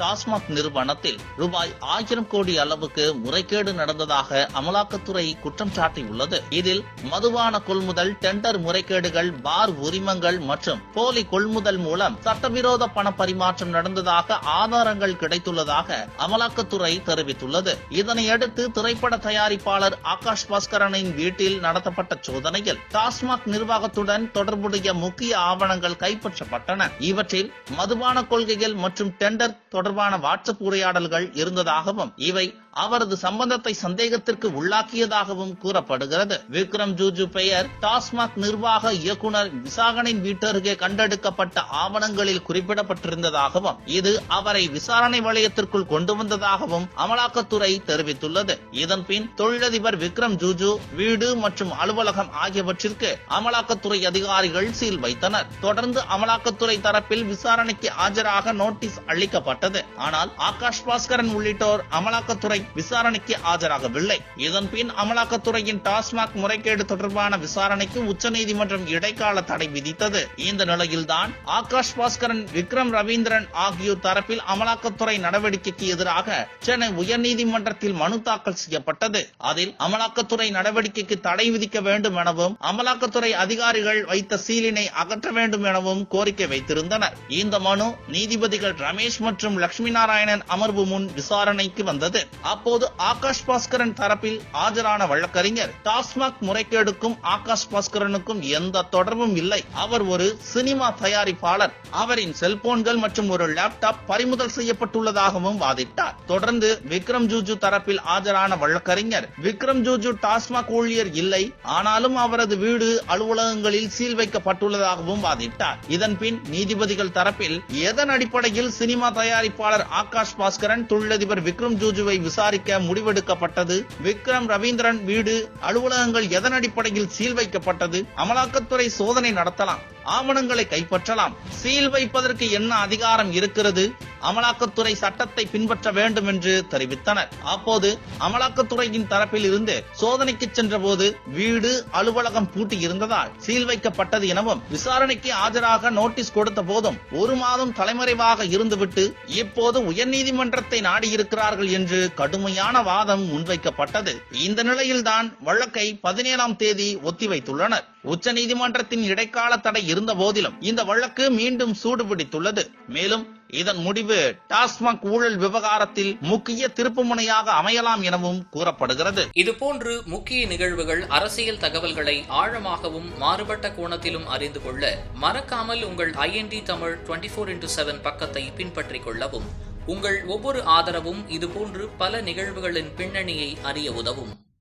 டாஸ்மாக் நிறுவனத்தில் ரூபாய் ஆயிரம் கோடி அளவுக்கு முறைகேடு நடந்ததாக அமலாக்கத்துறை குற்றம் சாட்டியுள்ளது. இதில் மதுபான கொள்முதல் டெண்டர் முறைகேடுகள் பார் உரிமங்கள் மற்றும் போலி கொள்முதல் மூலம் சட்டவிரோத பண பரிமாற்றம் நடந்ததாக ஆதாரங்கள் கிடைத்துள்ளதாக அமலாக்கத்துறை தெரிவித்துள்ளது. இதனையடுத்து திரைப்பட தயாரிப்பாளர் ஆகாஷ் பாஸ்கரனின் வீட்டில் நடத்தப்பட்ட சோதனையில் டாஸ்மாக் நிர்வாகத்துடன் தொடர்புடைய முக்கிய ஆவணங்கள் கைப்பற்றப்பட்டன. இவற்றில் மதுபான கொள்கைகள் மற்றும் டெண்டர் தொடர்பான வாட்ஸ்அப் உரையாடல்கள் இருந்ததாகவும் இவை அவரது சம்பந்தத்தை சந்தேகத்திற்கு உள்ளாக்கியதாகவும் கூறப்படுகிறது. விக்ரம் ஜூஜு பெயர். டாஸ்மாக் நிர்வாக இயக்குனர் விசாகனின் வீட்டருகே கண்டெடுக்கப்பட்ட ஆவணங்களில் குறிப்பிடப்பட்டிருந்ததாகவும் இது அவரை விசாரணை வளையத்திற்குள் கொண்டு வந்ததாகவும் அமலாக்கத்துறை தெரிவித்துள்ளது. இதன்பின் தொழிலதிபர் விக்ரம் ஜூஜு வீடு மற்றும் அலுவலகம் ஆகியவற்றிற்கு அமலாக்கத்துறை அதிகாரிகள் சீல் வைத்தனர். தொடர்ந்து அமலாக்கத்துறை தரப்பில் விசாரணைக்கு ஆஜராக நோட்டீஸ் அளிக்கப்பட்டது. ஆனால் ஆகாஷ் பாஸ்கரன் உள்ளிட்டோர் அமலாக்கத்துறை விசாரணைக்கு ஆஜராகவில்லை. இதன்பின் அமலாக்கத்துறையின் டாஸ்மாக் முறைகேடு தொடர்பான விசாரணைக்கு உச்சநீதிமன்றம் இடைக்கால தடை விதித்தது. இந்த நிலையில்தான் ஆகாஷ் பாஸ்கரன் விக்ரம் ரவீந்திரன் ஆகியோர் தரப்பில் அமலாக்கத்துறை நடவடிக்கைக்கு எதிராக சென்னை உயர்நீதிமன்றத்தில் மனு தாக்கல் செய்யப்பட்டது. அதில் அமலாக்கத்துறை நடவடிக்கைக்கு தடை விதிக்க வேண்டும் எனவும் அமலாக்கத்துறை அதிகாரிகள் வைத்த சீலினை அகற்ற வேண்டும் எனவும் கோரிக்கை வைத்திருந்தனர். இந்த மனு நீதிபதிகள் ரமேஷ் மற்றும் லட்சுமி நாராயணன் அமர்வு முன் விசாரணைக்கு வந்தது. அப்போது ஆகாஷ் பாஸ்கரன் தரப்பில் ஆஜரான வழக்கறிஞர் டாஸ்மாக் முறைகேடுக்கும் ஆகாஷ் பாஸ்கரனுக்கும் எந்த தொடர்பும் இல்லை. அவர் ஒரு சினிமா தயாரிப்பாளர். அவரின் செல்போன்கள் மற்றும் ஒரு லேப்டாப் பறிமுதல் செய்யப்பட்டுள்ளதாகவும் வாதிட்டார். தொடர்ந்து விக்ரம் ஜூஜு தரப்பில் ஆஜரான வழக்கறிஞர் விக்ரம் ஜூஜு டாஸ்மாக் ஊழியர் இல்லை. ஆனாலும் அவரது வீடு அலுவலகங்களில் சீல் வைக்கப்பட்டுள்ளதாகவும் வாதிட்டார். இதன்பின் நீதிபதிகள் தரப்பில் எதன் அடிப்படையில் சினிமா தயாரிப்பாளர் ஆகாஷ் பாஸ்கரன் தொழிலதிபர் விக்ரம் ஜூஜுவை விசாரிக்க முடிவெடுக்கப்பட்டது. விக்ரம் ரவீந்திரன் வீடு அலுவலகங்கள் எதன் அடிப்படையில் சீல் வைக்கப்பட்டது? அமலாக்கத்துறை சோதனை நடத்தலாம். ஆவணங்களை கைப்பற்றலாம். சீல் வைப்பதற்கு என்ன அதிகாரம் இருக்கிறது? அமலாக்கத்துறை சட்டத்தை பின்பற்ற வேண்டும் என்று தெரிவித்தனர். அப்போது அமலாக்கத்துறையின் தரப்பில் இருந்து சோதனைக்கு சென்றபோது வீடு அலுவலகம் பூட்டி இருந்ததால் சீல் வைக்கப்பட்டது எனவும் விசாரணைக்கு ஆஜராக நோட்டீஸ் கொடுத்த போதும் ஒரு மாதம் தலைமறைவாக இருந்துவிட்டு இப்போது உயர்நீதிமன்றத்தை நாடியிருக்கிறார்கள் என்று கடுமையான வாதம் முன்வைக்கப்பட்டது. இந்த நிலையில்தான் வழக்கை பதினேழாம் தேதி ஒத்திவைத்துள்ளனர். உச்சநீதிமன்றத்தின் இடைக்கால தடை இருந்த போதிலும் இந்த வழக்கு மீண்டும் சூடுபிடித்துள்ளது மேலும் இதன் முடிவு டாஸ்மாக் ஊழல் விவகாரத்தில் முக்கிய திருப்புமுனையாக அமையலாம் எனவும் கூறப்படுகிறது. இதுபோன்று முக்கிய நிகழ்வுகள் அரசியல் தகவல்களை ஆழமாகவும் மாறுபட்ட கோணத்திலும் அறிந்து கொள்ள மறக்காமல் உங்கள் IND Tamil twenty four into seven பக்கத்தை பின்பற்றிக் கொள்ளவும். உங்கள் ஒவ்வொரு ஆதரவும் இதுபோன்று பல நிகழ்வுகளின் பின்னணியை அறிய உதவும்.